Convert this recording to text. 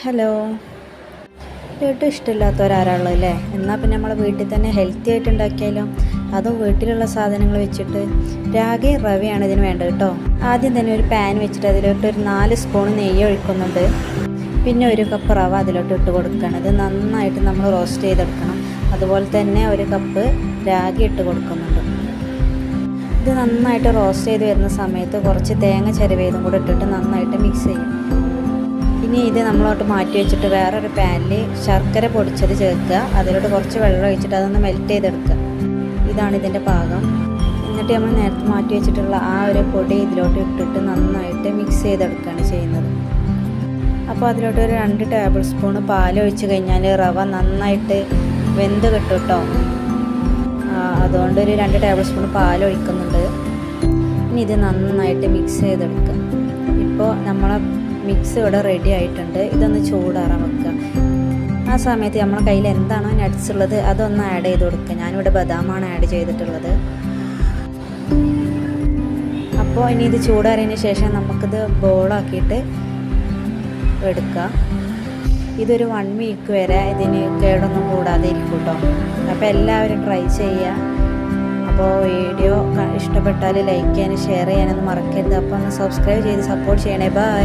Hello. Laddu ഇഷ്ടമില്ലാത്തവരാരാളുള്ളത് അല്ലേ? എന്നാൽ പിന്നെ നമ്മളെ വീട്ടിൽ തന്നെ ഹെൽത്തി ആയിട്ട് ഉണ്ടാക്കിയാലോ? അതും വീട്ടിലുള്ള സാധനങ്ങൾ വെച്ചിട്ട്? രാഗി റവയാണ് ഇതിന് വേണ്ടത് കേട്ടോ. ആദ്യം തന്നെ ഒരു പാൻ വെച്ചിട്ട് അതിലോട്ട് ഒരു നാല് സ്പൂൺ നെയ്യ് ഒഴിക്കുന്നുണ്ട്. പിന്നെ ഒരു കപ്പ് റവ അതിലോട്ട് ഇട്ട് കൊടുക്കുകയാണ് ഇത് നന്നായിട്ട് നമ്മൾ റോസ്റ്റ് ചെയ്തെടുക്കണം. അതുപോലെ തന്നെ ഒരു കപ്പ് രാഗി ഇട്ട് കൊടുക്കുന്നുണ്ട്. ഇത് നന്നായിട്ട് റോസ്റ്റ് ചെയ്ത് വരുന്ന സമയത്ത് കുറച്ച് തേങ്ങ ചിരവേതും കൂടെ ഇട്ടിട്ട് നന്നായിട്ട് മിക്സ് ചെയ്യും. ഇനി ഇത് നമ്മളോട്ട് മാറ്റി വെച്ചിട്ട് വേറൊരു പാനിൽ ശർക്കര പൊടിച്ചത് ചേർക്കുക. അതിലോട്ട് കുറച്ച് വെള്ളം ഒഴിച്ചിട്ട് അതൊന്ന് മെൽറ്റ് ചെയ്തെടുക്കുക. ഇതാണ് ഇതിന്റെ പാകം. എന്നിട്ട് നമ്മൾ നേരത്തെ മാറ്റി വെച്ചിട്ടുള്ള ആ ഒരു പൊടി ഇതിലോട്ട് ഇട്ടിട്ട് നന്നായിട്ട് മിക്സ് ചെയ്തെടുക്കുകയാണ് ചെയ്യുന്നത്. അപ്പോൾ അതിലോട്ട് ഒരു രണ്ട് ടേബിൾ സ്പൂൺ പാൽ ഒഴിച്ച് കഴിഞ്ഞാൽ റവ നന്നായിട്ട് വെന്ത് കിട്ടും കേട്ടോ. അതുകൊണ്ട് ഒരു രണ്ട് ടേബിൾ സ്പൂൺ പാൽ ഒഴിക്കുന്നുണ്ട്. ഇനി ഇത് നന്നായിട്ട് മിക്സ് ചെയ്തെടുക്കുക. ഇപ്പോൾ നമ്മളെ മിക്സ് ഇവിടെ റെഡി ആയിട്ടുണ്ട്. ഇതൊന്ന് ചൂടാറാൻ വെക്കുക. ആ സമയത്ത് നമ്മുടെ കയ്യിൽ എന്താണോ നട്ട്സ് അതൊന്ന് ആഡ് ചെയ്ത് കൊടുക്കുക. ഞാനിവിടെ ബദാമാണ് ആഡ് ചെയ്തിട്ടുള്ളത്. അപ്പോൾ ഇനി ഇത് ചൂടാറിയതിന് ശേഷം നമുക്കിത് ബോളാക്കിയിട്ട് എടുക്കുക ഇതൊരു വൺ വീക്ക് വരെ ഇതിന് കേടൊന്നും കൂടാതെ ഇരിക്കും കേട്ടോ അപ്പോൾ എല്ലാവരും ട്രൈ ചെയ്യുക. അപ്പോൾ വീഡിയോ ഇഷ്ടപ്പെട്ടാൽ ലൈക്ക് ചെയ്യാനും ഷെയർ ചെയ്യാനൊന്നും മറക്കരുത്. അപ്പോൾ ഒന്ന് സബ്സ്ക്രൈബ് ചെയ്ത് സപ്പോർട്ട് ചെയ്യണേ. ബൈ